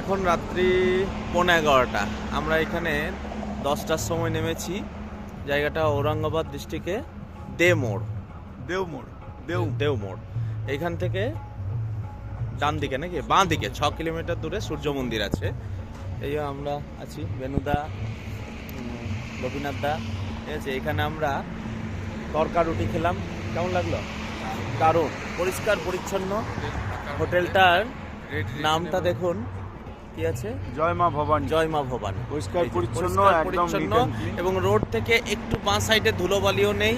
এখন রাত্রি পৌনে এগারোটা। আমরা এখানে দশটার সময় নেমেছি। জায়গাটা ঔরঙ্গাবাদ ডিস্ট্রিক্টে দে মোড় দেওমোড় দেও দেও মোড় এইখান থেকে ডান দিকে নাকি? বাঁ দিকে ছ কিলোমিটার দূরে সূর্য মন্দির আছে। এই আমরা আছি বেনুদা গোপীনাথ দা। ঠিক আছে এখানে আমরা তরকা রুটি খেলাম। কেমন লাগল? দারুণ। পরিষ্কার পরিচ্ছন্ন। হোটেলটার নামটা দেখুন। কি আছে? জয় মা ভবানী। জয় মা ভবানী। পরিষ্কার পরিচ্ছন্ন, একদম পরিচ্ছন্ন। এবং রোড থেকে একটু বাঁ সাইডে ধুলোবালিও নেই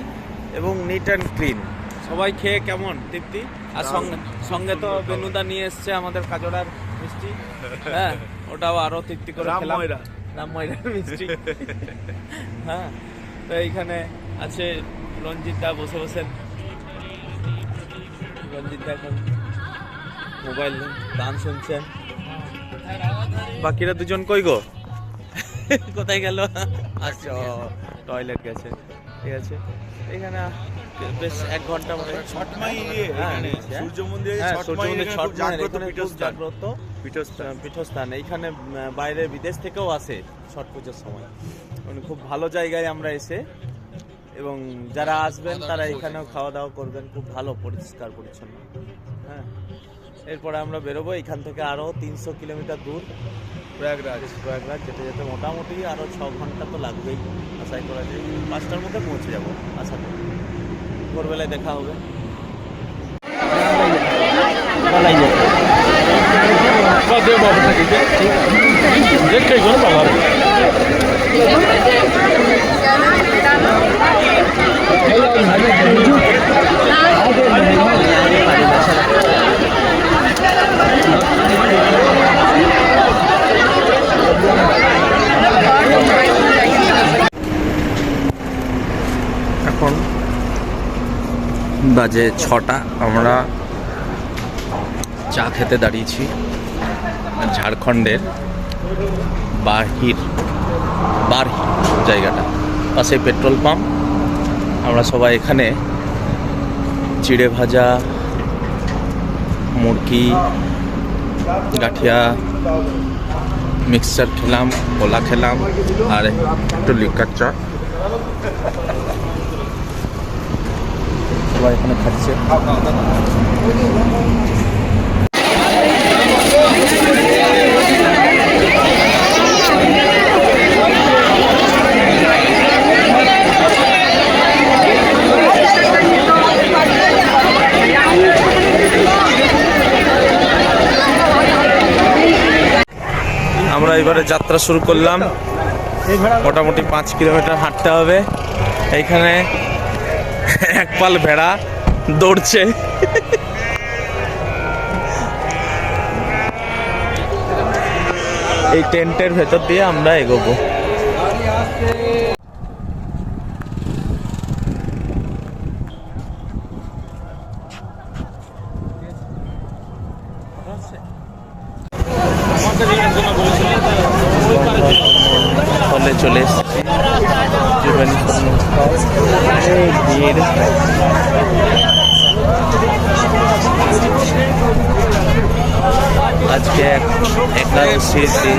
এবং নিট অ্যান্ড ক্লিন। সবাই খেয়ে কেমন? তৃপ্তি? আর সঙ্গে সঙ্গে তো বেনুদা নিয়ে এসছে আমাদের কাজড়ার মিষ্টি। হ্যাঁ ওটাও আরও তৃপ্তি করে খেলাম। রামময়রা। রামময়রার মিষ্টি। হ্যাঁ তো এইখানে আছে রঞ্জিত দা বসে বসে। রঞ্জিত দা এখন মোবাইল গান শুনছেন। বাকিরা দুজন কই গো? কোথায় গেল? আচ্ছা টয়লেট গেছে। ঠিক আছে। এখানে বেশ এক ঘণ্টা মতো ছটমাই হ্যাঁ, হ্যাঁ। সূর্য মন্দিরে হ্যাঁ, মন্দির, খুব জাগ্রত পীঠস্থান। এইখানে বাইরে বিদেশ থেকেও আসে ছট পুজোর সময়। মানে খুব ভালো জায়গায় আমরা এসে এবং যারা আসবেন তারা এখানেও খাওয়া দাওয়া করবেন। খুব ভালো পরিষ্কার পরিচ্ছন্ন। হ্যাঁ। এরপরে আমরা বেরোবো। এখান থেকে আরও তিনশো কিলোমিটার দূর। প্রয়াগরাজ। প্রয়াগরাজ যেতে যেতে মোটামুটি আরও ছ ঘণ্টা তো লাগবেই আশাই করা যায়। পাঁচটার মধ্যে পৌঁছে যাব আশা করি। ভোরবেলায় দেখা হবে। বাজে ছটা, আমরা চা খেতে দাঁড়িয়েছি ঝাড়খণ্ডের বাহির, বারহির জায়গাটা। পাশে পেট্রোল পাম্প। আমরা সবাই এখানে চিড়ে ভাজা, মুরগি, গাঠিয়া, মিক্সচার খেলাম কলা খেলাম, আর একটু লিকার চা। সবাই এখানে খাচ্ছে আমরা এবারে যাত্রা শুরু করলাম। মোটামুটি পাঁচ কিলোমিটার হাঁটতে হবে। এইখানে এক পাল ভেড়া দৌড়ছে। এই টেন্টের ভেতর দিয়ে আমরা এগোবো। হলে চলে এসেছি। ভিড় আজকে এক একাদশীর দিন।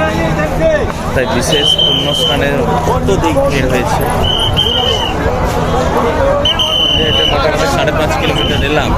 তাই বিশেষ অনুষ্ঠানের অত্যধিক ভিড় হয়েছে। হেঁটে মোটামুটি সাড়ে পাঁচ কিলোমিটার এলাম।